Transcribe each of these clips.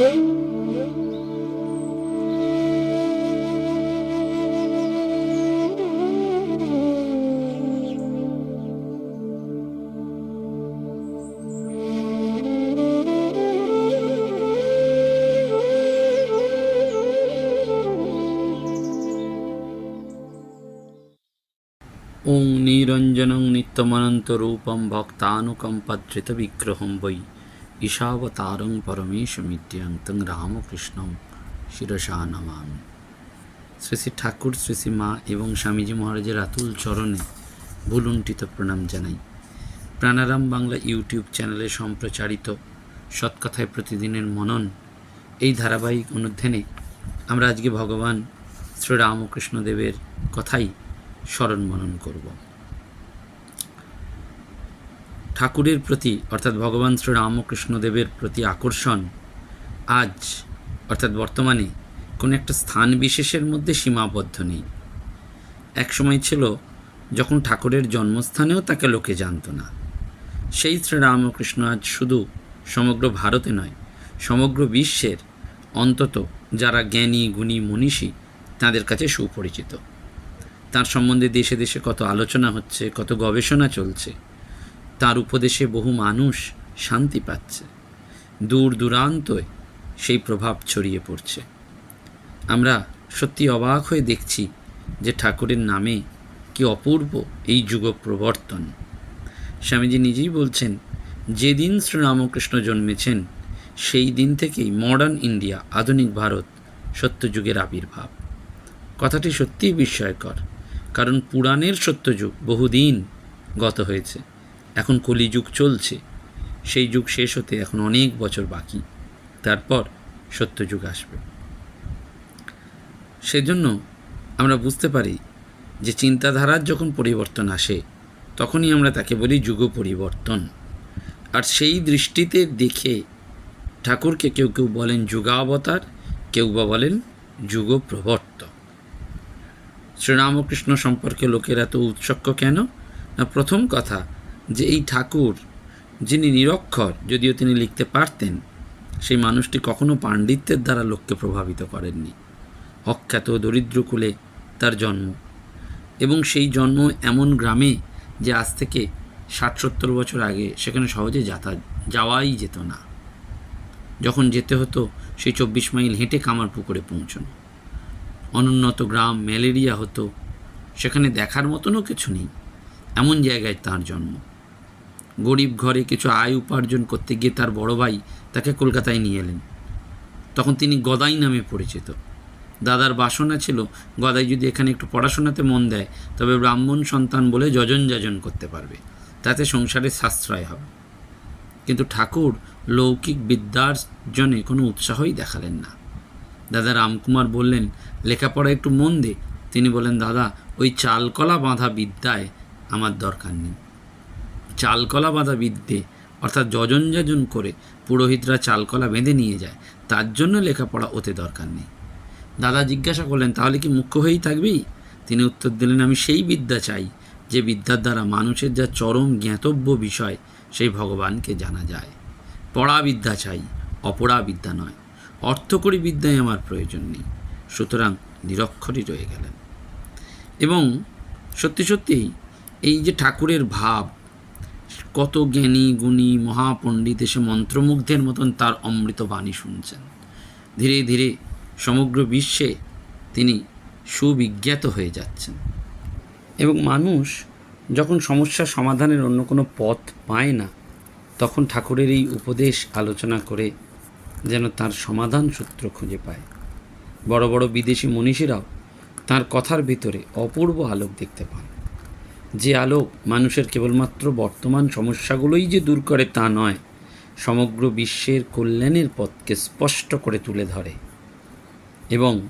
ওং নিরঞ্জনং নিত্যমনন্তরূপং ভক্তানুকম্পধৃতবিগ্রহং বৈ ঈশাবতারং পরমেশমিত্যং তং রামকৃষ্ণং শিরসা নমামি। শ্রী শ্রী ঠাকুর, শ্রী শ্রী মা এবং স্বামীজি মহারাজের আতুল চরণে ভুলুণ্ঠিত প্রণাম জানাই। প্রাণারাম বাংলা ইউটিউব চ্যানেলে সম্প্রচারিত সৎকথায় প্রতিদিনের মনন এই ধারাবাহিক অনুধ্যানে আমরা আজকে ভগবান শ্রীরামকৃষ্ণদেবের কথাই স্মরণ মনন করব। ঠাকুরের প্রতি, অর্থাৎ ভগবান শ্রী রামকৃষ্ণদেবের প্রতি আকর্ষণ, আজ, অর্থাৎ বর্তমানে, কোনো একটা স্থান বিশেষের মধ্যে সীমাবদ্ধ নেই। এক সময় ছিল, যখন ঠাকুরের জন্মস্থানেও তাকে লোকে জানতো না। সেই শ্রীরামকৃষ্ণ আজ শুধু সমগ্র ভারতে নয়, সমগ্র বিশ্বের অন্তত যারা জ্ঞানী, গুণী, মনীষী, তাদের কাছে সুপরিচিত। তার সম্বন্ধে দেশে দেশে কত আলোচনা হচ্ছে, কত গবেষণা চলছে তার উপদেশে বহু মানুষ শান্তি পাচ্ছে। দূর দূরান্তয় সেই প্রভাব ছড়িয়ে পড়ছে। আমরা সত্যি অবাক হয়ে দেখছি যে ঠাকুরের নামে কি অপূর্ব এই যুগ প্রবর্তন স্বামীজি নিজেই বলছেন, যেদিন শ্রীরামকৃষ্ণ জন্মেছেন, সেই দিন থেকেই মডার্ন ইন্ডিয়া আধুনিক ভারত সত্যযুগের আবির্ভাব। কথাটি সত্যিই বিস্ময়কর, কারণ পুরাণের সত্যযুগ বহুদিন গত হয়েছে। এখন কলিযুগ চলছে। সেই যুগ শেষ হতে এখন অনেক বছর বাকি। তারপর সত্যযুগ আসবে। সেজন্য আমরা বুঝতে পারি যে চিন্তাধারার যখন পরিবর্তন আসে, তখনই আমরা তাকে বলি যুগ পরিবর্তন আর সেই দৃষ্টিতে দেখে ঠাকুরকে কেউ কেউ বলেন যুগাবতার, কেউ বা বলেন যুগ প্রবর্তক শ্রীরামকৃষ্ণ সম্পর্কে লোকেরা এত উৎসক্য কেন? না, প্রথম কথা যে এই ঠাকুর, যিনি নিরক্ষর, যদিও তিনি লিখতে পারতেন, সেই মানুষটি কখনো পাণ্ডিত্যের দ্বারা লোককে প্রভাবিত করেননি। অখ্যাত দরিদ্রকুলে তার জন্ম। এবং সেই জন্ম এমন গ্রামে যে আজ থেকে ষাট সত্তর বছর আগে সেখানে সহজে যাতায়াত যাওয়াই যেত না। যখন যেতে হতো, সেই চব্বিশ মাইল হেঁটে কামার পুকুরে পৌঁছানো। অনুন্নত গ্রাম, ম্যালেরিয়া হতো, সেখানে দেখার মতনও কিছু নেই। এমন জায়গায় তার জন্ম। গরিব ঘরে কিছু আয় উপার্জন করতে গিয়ে তার বড় ভাই তাকে কলকাতায় নিয়ে এলেন। তখন তিনি গদাই নামে পরিচিত। দাদার বাসনা ছিল, গদাই যদি এখানে একটু পড়াশোনাতে মন দেয়, তবে ব্রাহ্মণ সন্তান বলে যজন যাজন করতে পারবে। তাতে সংসারে সাশ্রয় হবে। কিন্তু ঠাকুর লৌকিক বিদ্যার জন্যে কোনো উৎসাহই দেখালেন না। দাদা রামকুমার বললেন, লেখাপড়া একটু মন দে। তিনি বলেন, দাদা, ওই চালকলা বাঁধা বিদ্যায় আমার দরকার নেই। চালকলা বাঁধা বিদ্যে, অর্থাৎ যজন যাজন করে পুরোহিতরা চালকলা বেঁধে নিয়ে যায়, তার জন্য লেখাপড়া ওতে দরকার নেই। দাদা জিজ্ঞাসা করলেন, তাহলে কি মুখ্য হয়েই থাকবি তিনি উত্তর দিলেন, আমি সেই বিদ্যা চাই যে বিদ্যার দ্বারা মানুষের যা চরম জ্ঞাতব্য বিষয়, সেই ভগবানকে জানা যায়। পড়া বিদ্যা চাই, অপড়া বিদ্যা নয়। অর্থকরী বিদ্যায় আমার প্রয়োজন নেই। সুতরাং নিরক্ষরই রয়ে গেলেন। এবং সত্যি সত্যিই এই যে ঠাকুরের ভাব কত জ্ঞানী, গুণী, মহাপণ্ডিত এসে মন্ত্রমুগ্ধের মতন তার অমৃত বাণী শুনছেন। ধীরে ধীরে সমগ্র বিশ্বে তিনি সুবিজ্ঞাত হয়ে যাচ্ছেন এবং মানুষ যখন সমস্যার সমাধানের অন্য কোনো পথ পায় না, তখন ঠাকুরের এই উপদেশ আলোচনা করে যেন তার সমাধান সূত্র খুঁজে পায়। বড় বড় বিদেশি মনীষীরাও তার কথার ভিতরে অপূর্ব আলোক দেখতে পান। যে আলোক মানুষের কেবলমাত্র বর্তমান সমস্যাগুলোই যে দূর করে তা নয়, সমগ্র বিশ্বের কল্যাণের পথকে স্পষ্ট করে তুলে ধরে এবং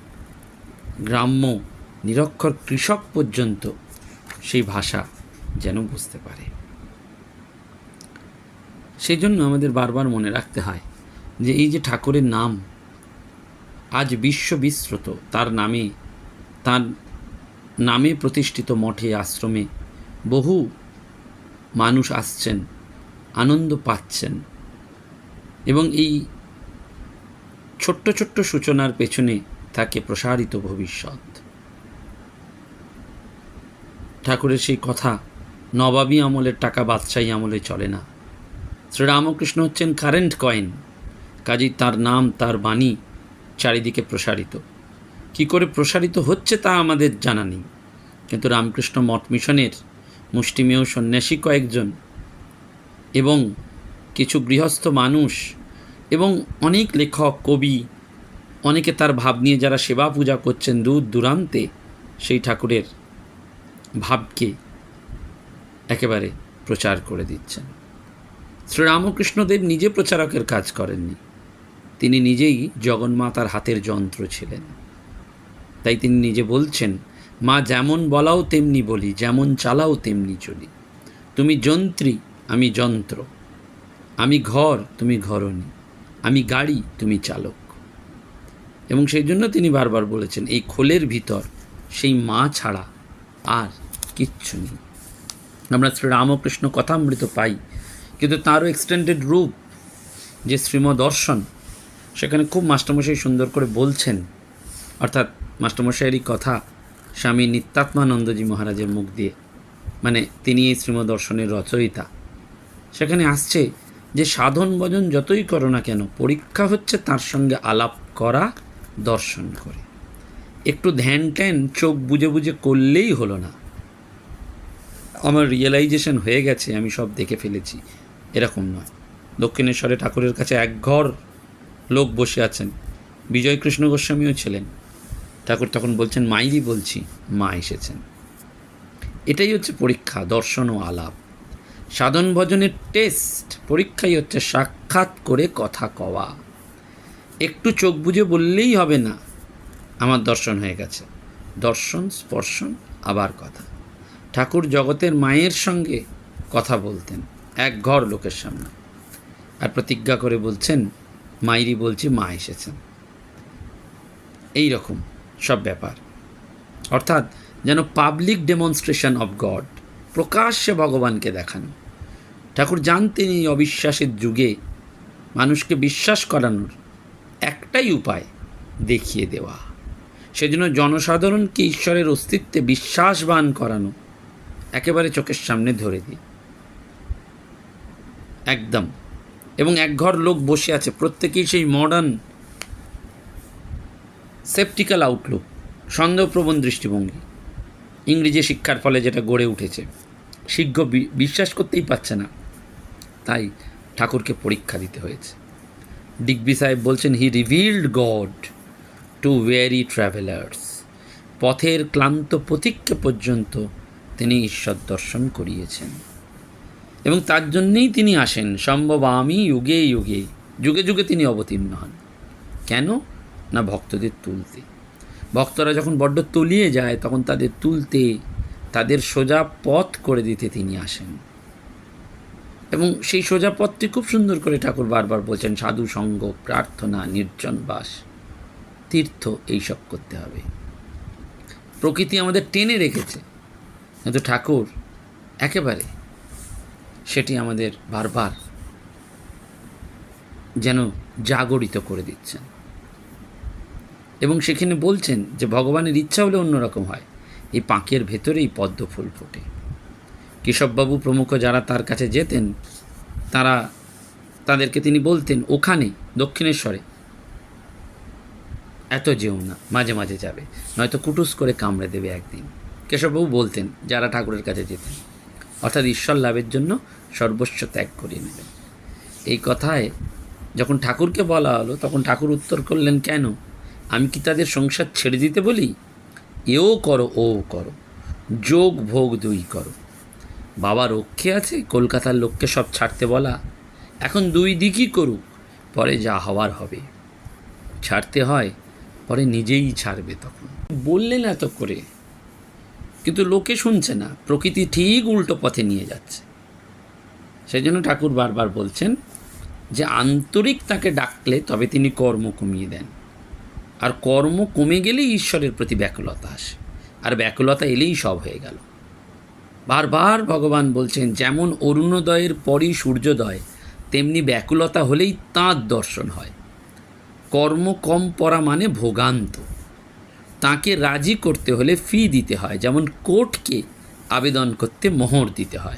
গ্রাম্য নিরক্ষর কৃষক পর্যন্ত সেই ভাষা যেন বুঝতে পারে। সেই জন্য আমাদের বারবার মনে রাখতে হয় যে এই যে ঠাকুরের নাম আজ বিশ্ব বিস্মৃত তার নামে তার নামে প্রতিষ্ঠিত মঠে, আশ্রমে বহু মানুষ আসছেন, আনন্দ পাচ্ছেন। এবং এই ছোট্ট ছোট্ট সূচনার পেছনে থাকে প্রসারিত ভবিষ্যৎ। ঠাকুরের সেই কথা নবাবী আমলের টাকা বাদশাহী আমলে চলে না। শ্রীরামকৃষ্ণ হচ্ছেন কারেন্ট কয়েন কাজেই তার নাম, তার বাণী চারিদিকে প্রসারিত। কি করে প্রসারিত হচ্ছে তা আমাদের জানা নেই। কিন্তু রামকৃষ্ণ মঠ মিশনের মুষ্টিমেয় সন্ন্যাসী কয়েকজন এবং কিছু গৃহস্থ মানুষ এবং অনেক লেখক, কবি, অনেকে তার ভাব নিয়ে যারা সেবা পূজা করছেন দূর দূরান্তে সেই ঠাকুরের ভাবকে একেবারে প্রচার করে দিচ্ছেন। শ্রীরামকৃষ্ণদেব নিজে প্রচারকের কাজ করেননি। তিনি নিজেই জগন্মাতার হাতের যন্ত্র ছিলেন। তাই তিনি নিজে বলছেন মা যেমন বলাও তেমনি বলি, যেমন চালাও তেমনি চলি। তুমি যন্ত্রী, আমি যন্ত্র। আমি ঘর, তুমি ঘরণী। আমি গাড়ি, তুমি চালক। এবং সেই জন্য তিনি বারবার বলেছেন, এই খোলের ভিতর সেই মা ছাড়া আর কিচ্ছু নেই। আমরা শ্রী রামকৃষ্ণ কথামৃত পাই, কিন্তু তারও এক্সটেন্ডেড রূপ যে শ্রীমদর্শন, সেখানে খুব মাস্টারমশাই সুন্দর করে বলছেন। অর্থাৎ মাস্টারমশাইয়েরই কথা স্বামী নিত্যাত্মানন্দজি মহারাজের মুখ দিয়ে। মানে তিনি এই শ্রীমদর্শনের রচয়িতা। সেখানে আসছে যে সাধন ভজন যতই করো না কেন, পরীক্ষা হচ্ছে তার সঙ্গে আলাপ করা, দর্শন করে। একটু ধ্যান ট্যান, চোখ বুঝে বুঝে করলেই হলো না। আমার রিয়েলাইজেশন হয়ে গেছে, আমি সব দেখে ফেলেছি। এরকম নয়। দক্ষিণেশ্বরে ঠাকুরের কাছে এক ঘর লোক বসে আছেন। বিজয় কৃষ্ণ গোস্বামীও ছিলেন। ঠাকুর তখন বলছেন, মাইরি বলছি, মা এসেছেন। এটাই হচ্ছে পরীক্ষা, দর্শন ও আলাপ। সাধন ভজনের টেস্ট, পরীক্ষাই হচ্ছে সাক্ষাৎ করে কথা কওয়া। একটু চোখ বুঝে বললেই হবে না, আমার দর্শন হয়ে গেছে। দর্শন, স্পর্শন, আবার কথা। ঠাকুর জগতের মায়ের সঙ্গে কথা বলতেন, এক ঘর লোকের সামনে। আর প্রতিজ্ঞা করে বলছেন, মাইরি বলছি, মা এসেছেন। এই রকম সব ব্যাপার। অর্থাৎ যেন পাবলিক ডেমনস্ট্রেশন অফ গড প্রকাশ্যে ভগবানকে দেখানো। ঠাকুর জানতেন এই অবিশ্বাসের যুগে মানুষকে বিশ্বাস করানোর একটাই উপায় দেখিয়ে দেওয়া। সেজন্য জনসাধারণকে ঈশ্বরের অস্তিত্বে বিশ্বাসবান করানো একেবারে চোখের সামনে ধরে দিই। একদম। এবং এক ঘর লোক বসে আছে, প্রত্যেকেই সেই মডার্ন সেপটিক্যাল আউটলুক সন্দেহপ্রবণ দৃষ্টিভঙ্গি। ইংরেজি শিক্ষার ফলে যেটা গড়ে উঠেছে শীঘ্র বিশ্বাস করতেই পারছে না। তাই ঠাকুরকে পরীক্ষা দিতে হয়েছে। ডিগবি সাহেব বলছেন he revealed God to weary travellers পথের ক্লান্ত প্রতীক্ষা পর্যন্ত তিনি ঈশ্বর দর্শন করিয়েছেন। এবং তার জন্যেই তিনি আসেন। সম্ভব আমি যুগে যুগে যুগে যুগে তিনি অবতীর্ণ হন। কেন? না ভক্তদের তুলতে। ভক্তরা যখন বড্ড তলিয়ে যায়, তখন তাদের তুলতে, তাদের সোজা পথ করে দিতে তিনি আসেন। এবং সেই সোজা পথটি খুব সুন্দর করে ঠাকুর বারবার বলছেন, সাধু, সঙ্গ, প্রার্থনা, নির্জন বাস, তীর্থ, এইসব করতে হবে। প্রকৃতি আমাদের টেনে রেখেছে। কিন্তু ঠাকুর একেবারে সেটি আমাদের বারবার যেন জাগরিত করে দিচ্ছেন। এবং সেখানে বলছেন যে ভগবানের ইচ্ছা হলে অন্যরকম হয়। এই পাঁকের ভেতরেই পদ্ম ফুল ফোটে। কেশববাবু প্রমুখ যারা তার কাছে যেতেন, তারা তাদেরকে তিনি বলতেন, ওখানে, দক্ষিণেশ্বরে। এত যেও না, মাঝে মাঝে যাবে। নয়তো কুটুস করে কামড়ে দেবে একদিন। কেশববাবু বলতেন, যারা ঠাকুরের কাছে যেতেন, অর্থাৎ ঈশ্বর লাভের জন্য সর্বস্ব ত্যাগ করিয়ে নেবেন। এই কথায় যখন ঠাকুরকে বলা হলো, তখন ঠাকুর উত্তর করলেন, কেন? আমি কি তাদের সংসার ছেড়ে দিতে বলি? এও করো ও করো। যোগ, ভোগ দুই করো। বাবা রক্ষে আছে, কলকাতার লোককে সব ছাড়তে বলা। এখন দুই দিকই করুক, পরে যা হওয়ার হবে। ছাড়তে হয়, পরে নিজেই ছাড়বে তখন। বললেন এত করে। কিন্তু লোকে শুনছে না, প্রকৃতি ঠিক উল্টো পথে নিয়ে যাচ্ছে। সেই জন্য ঠাকুর বারবার বলছেন যে, আন্তরিক তাকে ডাকলে তবে তিনি কর্ম কমিয়ে দেন। আর কর্ম কমে গেলেই ঈশ্বরের প্রতি ব্যাকুলতা আসে। আর ব্যাকুলতা এলেই সব হয়ে গেল। বারবার ভগবান বলছেন, যেমন অরুণোদয়ের পরই সূর্যোদয়, তেমনি ব্যাকুলতা হলেই তাঁর দর্শন হয়। কর্ম কম পড়া মানে ভোগান্ত। তাকে রাজি করতে হলে ফি দিতে হয়, যেমন কোর্টকে আবেদন করতে মোহর দিতে হয়।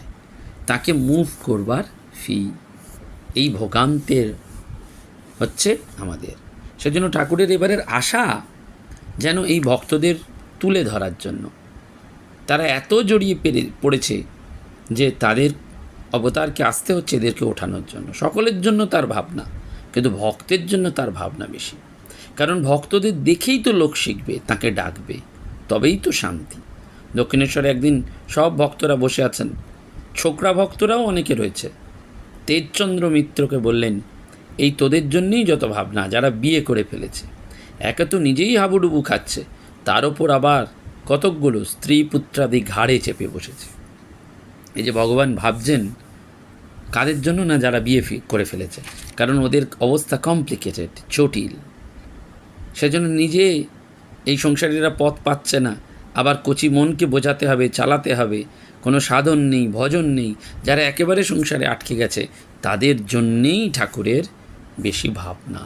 তাকে মুভ করবার ফি, এই ভোগান্তের হচ্ছে আমাদের। সেজন্য ঠাকুরের এবারের আশা যেন এই ভক্তদের তুলে ধরার জন্য। তারা এত জড়িয়ে পেরে, পড়েছে যে তাদের অবতারকে আসতে হচ্ছে এদেরকে ওঠানোর জন্য। সকলের জন্য তার ভাবনা, কিন্তু ভক্তের জন্য তার ভাবনা বেশি। কারণ ভক্তদের দেখেই তো লোক শিখবে, তাকে ডাকবে, তবেই তো শান্তি। দক্ষিণেশ্বরে একদিন সব ভক্তরা বসে আছেন। ছোকরা ভক্তরাও অনেকে রয়েছে। তেজচন্দ্র মিত্রকে বললেন এই তোদের জন্যেই যত ভাবনা, যারা বিয়ে করে ফেলেছে। একে তো নিজেই হাবুডুবু খাচ্ছে। তার ওপর আবার কতকগুলো স্ত্রী পুত্রাদি ঘাড়ে চেপে বসেছে। এই যে ভগবান ভাবছেন, কাদের জন্য না যারা বিয়ে করে ফেলেছে? কারণ ওদের অবস্থা কমপ্লিকেটেড জটিল। সেজন্য নিজে এই সংসারীরা পথ পাচ্ছে না। আবার কচি মনকে বোঝাতে হবে, চালাতে হবে। কোনো সাধন নেই, ভজন নেই। যারা একেবারে সংসারে আটকে গেছে, তাদের জন্যেই ঠাকুরের বেশি ভাবনা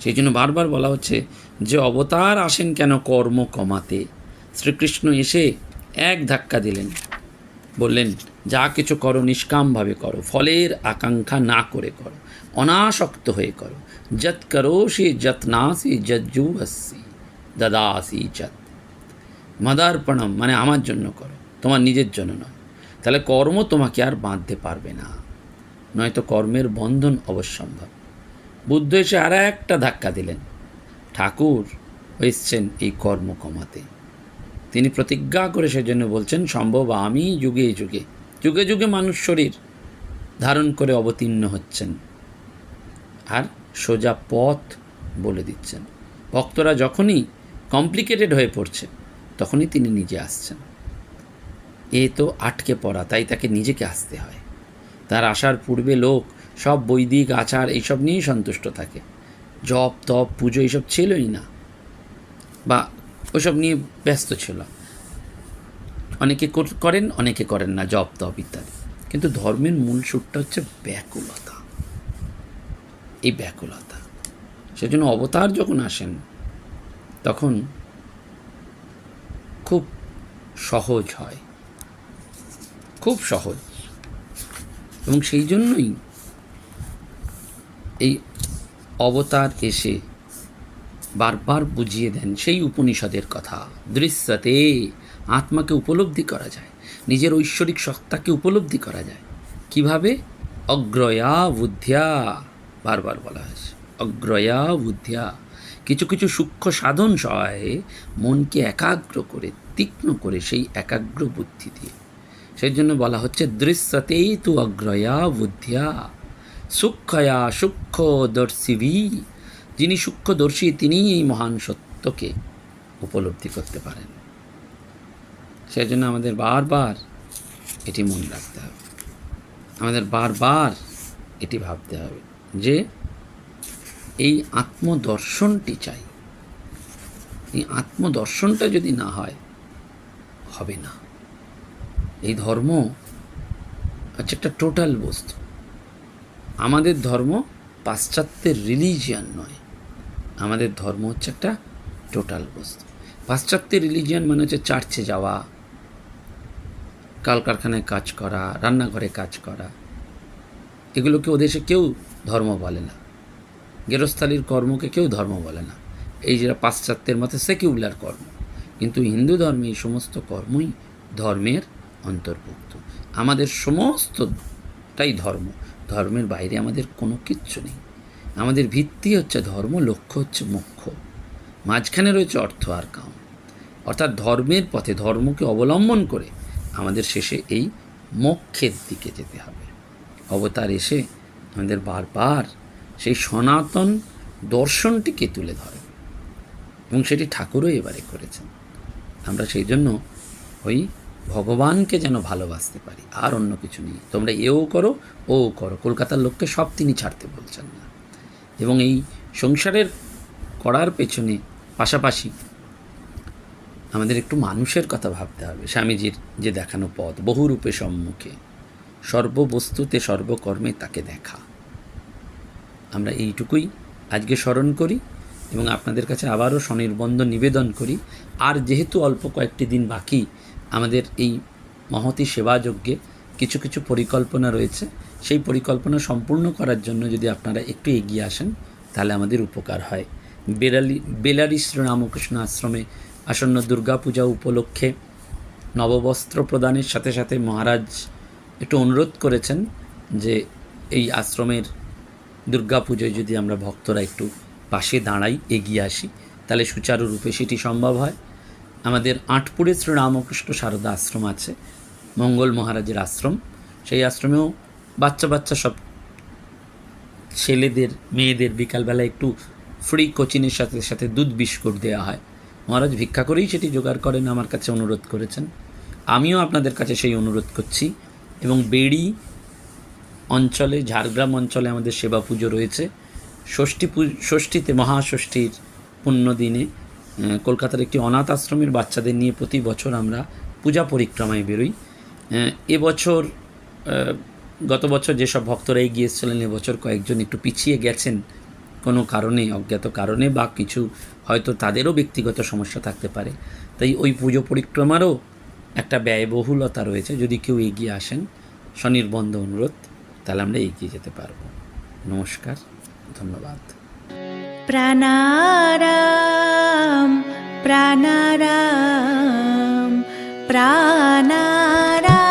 সেই জন্য বারবার বলা হচ্ছে, যে অবতার আসেন কেন কর্ম কমাতে? শ্রীকৃষ্ণ এসে এক ধাক্কা দিলেন। বললেন, যা কিছু করো নিষ্কামভাবে করো, ফলের আকাঙ্ক্ষা না করে করো, অনাসক্ত হয়ে করো। যত করো সে যত্নাসি যজ্জুহসি দাদাসি যত মদার্পণম মানে আমার জন্য করো, তোমার নিজের জন্য নয়। তাহলে কর্ম তোমাকে আর বাঁধতে পারবে না। নয়তো কর্মের বন্ধন অবশ্যম্ভব। বুদ্ধ এসে আর একটা ধাক্কা দিলেন। ঠাকুর এসছেন এই কর্ম কমাতে। তিনি প্রতিজ্ঞা করে সেজন্য বলছেন, সম্ভব, আমি যুগে যুগে যুগে যুগে মানুষ শরীর ধারণ করে অবতীর্ণ হচ্ছেন। আর সোজা পথ বলে দিচ্ছেন। ভক্তরা যখনই কমপ্লিকেটেড হয়ে পড়ছে, তখনই তিনি নিজে আসছেন। এ তো আটকে পড়া, তাই তাকে নিজেকে আসতে হয়। তার আসার পূর্বে লোক সব বৈদিক আচার এইসব নিয়েই সন্তুষ্ট থাকে। জপ, তপ, পুজো এইসব ছিলই না। বা ওসব নিয়ে ব্যস্ত ছিল। অনেকে করেন অনেকে করেন না, জপ, তপ ইত্যাদি। কিন্তু ধর্মের মূল সুরটা হচ্ছে ব্যাকুলতা। এই ব্যাকুলতা। সেজন্য অবতার যখন আসেন, তখন খুব সহজ হয়। খুব সহজ। এবং সেই জন্যই এই অবতার এসে বারবার বুঝিয়ে দেন সেই উপনিষদের কথা। দৃশ্যতে আত্মাকে উপলব্ধি করা যায়, নিজের ঐশ্বরিক সত্তাকে উপলব্ধি করা যায়। কীভাবে? অগ্রয়া বুদ্ধিয়া, বারবার বলা হয়েছে। অগ্রয়া বুদ্ধিয়া, কিছু কিছু সূক্ষ্ম সাধন সহায়ে মনকে একাগ্র করে, তীক্ষ্ণ করে সেই একাগ্র বুদ্ধি দিয়ে সেই জন্য বলা হচ্ছে, দৃশ্যতেই তু অগ্রয়া বুদ্ধিয়া সূক্ষ্ময়া সূক্ষ্মদর্শিবি যিনি সূক্ষ্মদর্শী তিনিই এই মহান সত্যকে উপলব্ধি করতে পারেন। সেই জন্য আমাদের বারবার এটি মনে রাখতে হবে। আমাদের বারবার এটি ভাবতে হবে যে, এই আত্মদর্শনটি চাই। এই আত্মদর্শনটা যদি না হয়, হবে না। এই ধর্ম হচ্ছে একটা টোটাল বস্তু। আমাদের ধর্ম পাশ্চাত্যের রিলিজিয়ান নয়। আমাদের ধর্ম হচ্ছে একটা টোটাল বস্তু। পাশ্চাত্যের রিলিজিয়ান মানে হচ্ছে চার্চে যাওয়া, কলকারখানায় কাজ করা, রান্নাঘরে কাজ করা। এগুলোকে ও দেশে কেউ ধর্ম বলে না। গেরস্থালির কর্মকে কেউ ধর্ম বলে না। এই যেটা পাশ্চাত্যের মতে সেকিউলার কর্ম। কিন্তু হিন্দু ধর্মে এই সমস্ত কর্মই ধর্মের অন্তর্ভুক্ত। আমাদের সমস্তটাই ধর্ম। ধর্মের বাইরে আমাদের কোনো কিচ্ছু নেই। আমাদের ভিত্তি হচ্ছে ধর্ম, লক্ষ্য হচ্ছে মোক্ষ। মাঝখানে রয়েছে অর্থ আর কাম। অর্থাৎ ধর্মের পথে, ধর্মকে অবলম্বন করে আমাদের শেষে এই মোক্ষের দিকে যেতে হবে। অবতার এসে আমাদের বারবার সেই সনাতন দর্শনটিকে তুলে ধরে। এবং সেটি ঠাকুরও এবারে করেছেন। আমরা সেই জন্য ওই ভগবানকে যেন ভালোবাসতে পারি, আর অন্য কিছু নেই। তোমরা এও করো ও করো। কলকাতার লোককে সব তিনি ছাড়তে বলছেন না। এবং এই সংসারের করার পেছনে পাশাপাশি আমাদের একটু মানুষের কথা ভাবতে হবে। স্বামীজির যে দেখানো পথ, বহুরূপে সম্মুখে, সর্ববস্তুতে সর্বকর্মে তাকে দেখা। আমরা এইটুকুই আজকে স্মরণ করি এবং আপনাদের কাছে আবারও স্বনির্বন্ধ নিবেদন করি। আর যেহেতু অল্প কয়েকটি দিন বাকি আমাদের এই মহতি সেবা সেবাযজ্ঞে কিছু কিছু পরিকল্পনা রয়েছে। সেই পরিকল্পনা সম্পূর্ণ করার জন্য যদি আপনারা একটু এগিয়ে আসেন, তাহলে আমাদের উপকার হয়। বেলালি, বেলারি শ্রীরামকৃষ্ণ আশ্রমে আসন্ন দুর্গাপূজা উপলক্ষে নববস্ত্র প্রদানের সাথে সাথে মহারাজ একটু অনুরোধ করেছেন যে এই আশ্রমের দুর্গাপুজোয় যদি আমরা ভক্তরা একটু পাশে দাঁড়াই, এগিয়ে আসি, তাহলে সুচারুরূপে সেটি সম্ভব হয়। আমাদের আটপুরে শ্রী রামকৃষ্ণ সারদা আশ্রম আছে মঙ্গল মহারাজের আশ্রম। সেই আশ্রমেও বাচ্চা বাচ্চা সব ছেলেদের মেয়েদের বিকালবেলা একটু ফ্রি কোচিংয়ের সাথে সাথে দুধ বিস্কুট দেওয়া হয়। মহারাজ ভিক্ষা করেই সেটি জোগাড় করেন আমার কাছে অনুরোধ করেছেন। আমিও আপনাদের কাছে সেই অনুরোধ করছি। এবং বেড়ি অঞ্চলে ঝাড়গ্রাম অঞ্চলে আমাদের সেবা পুজো রয়েছে। ষষ্ঠী ষষ্ঠীতে মহাষষ্ঠীর পুণ্য দিনে আহ, কলকাতার একটি অনাথ আশ্রমের বাচ্চাদের নিয়ে প্রতি বছর আমরা পূজা পরিক্রমায় বেরোই। এবছর গত বছর যেসব ভক্তরা এগিয়ে এসেছিলেন এবছর কয়েকজন একটু পিছিয়ে গেছেন কোনো কারণে, অজ্ঞাত কারণে বা কিছু হয়তো তাদেরও ব্যক্তিগত সমস্যা থাকতে পারে। তাই ওই পুজো পরিক্রমারও একটা ব্যয়বহুলতা রয়েছে। যদি কেউ এগিয়ে আসেন, স্বনির্বন্ধ অনুরোধ, তাহলে আমরা এগিয়ে যেতে পারব। নমস্কার, ধন্যবাদ। प्राणाराम प्राणाराम प्रणार